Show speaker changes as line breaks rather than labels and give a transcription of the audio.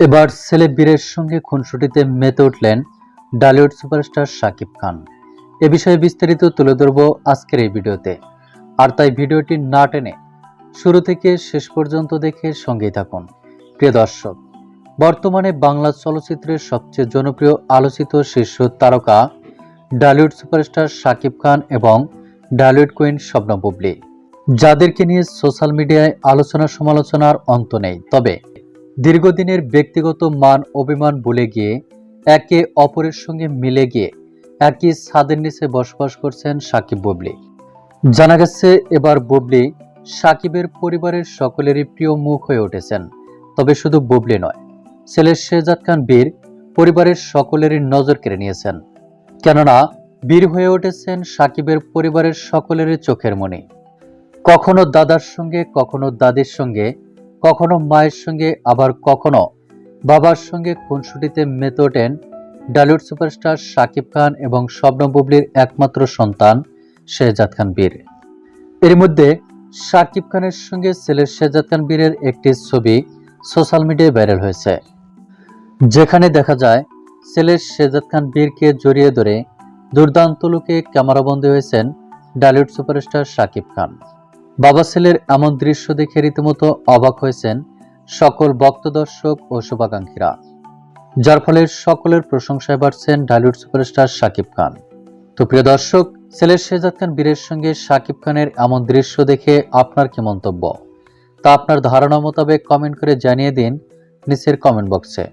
এবার ছেলে বীরের সঙ্গে খুনসুটিতে মেতে উঠলেন ডালিউড সুপারস্টার শাকিব খান। এ বিষয়ে বিস্তারিত তুলে ধরব আজকের এই ভিডিওতে। আর তাই ভিডিওটি না টেনে শুরু থেকে শেষ পর্যন্ত দেখে সঙ্গেই থাকুন। প্রিয় দর্শক, বর্তমানে বাংলা চলচ্চিত্রের সবচেয়ে জনপ্রিয় আলোচিত শীর্ষ তারকা ডালিউড সুপারস্টার শাকিব খান এবং ডালিউড কুইন স্বপ্ন বুবলি। যাদেরকে নিয়ে সোশ্যাল মিডিয়ায় আলোচনা সমালোচনার অন্ত নেই। তবে দীর্ঘদিনের ব্যক্তিগত মান অভিমান ভুলে গিয়ে একে অপরের সঙ্গে মিলে গিয়ে একই ছাদের নিচে বসবাস করছেন সাকিব বুবলি। জানা গেছে, এবার বুবলি সাকিবের পরিবারের সকলেরই প্রিয় মুখ হয়ে উঠেছেন। তবে শুধু বুবলি নয়, ছেলে শেজাদ খান বীর পরিবারের সকলেরই নজর কেড়ে নিয়েছেন। কেননা, বীর হয়ে উঠেছেন সাকিবের পরিবারের সকলেরই চোখের মণি কখনো দাদার সঙ্গে, কখনো দাদির সঙ্গে কখনো মায়ের সঙ্গে, আবার কখনো বাবার সঙ্গে খুনসুটিতে মেতে ওঠেন ডালিউড সুপারস্টার শাকিব খান এবং স্বপ্ন বুবলির একমাত্র সন্তান শেহজাদ খান বীর। এর মধ্যে শাকিব খানের সঙ্গে ছেলে শেহজাদ খান বীরের একটি ছবি সোশ্যাল মিডিয়ায় ভাইরাল হয়েছে। যেখানে দেখা যায়, ছেলে শেহজাদ খান বীরকে জড়িয়ে ধরে দুর্দান্ত লোকে ক্যামেরাবন্দী হয়েছেন ডালিউড সুপারস্টার শাকিব খান। বাবা ছেলের এমন দৃশ্য দেখে রীতিমতো অবাক হয়েছেন সকল ভক্ত দর্শক ও শুভাকাঙ্ক্ষীরা, যার ফলে সকলের প্রশংসায় বাড়ছেন ডালিউড সুপারস্টার শাকিব খান। তো প্রিয় দর্শক, ছেলের শেজাদ খান বীরের সঙ্গে শাকিব খানের এমন দৃশ্য দেখে আপনার কি মন্তব্য? তা আপনার ধারণা মোতাবেক কমেন্ট করে জানিয়ে দিন নিচের কমেন্ট বক্সে।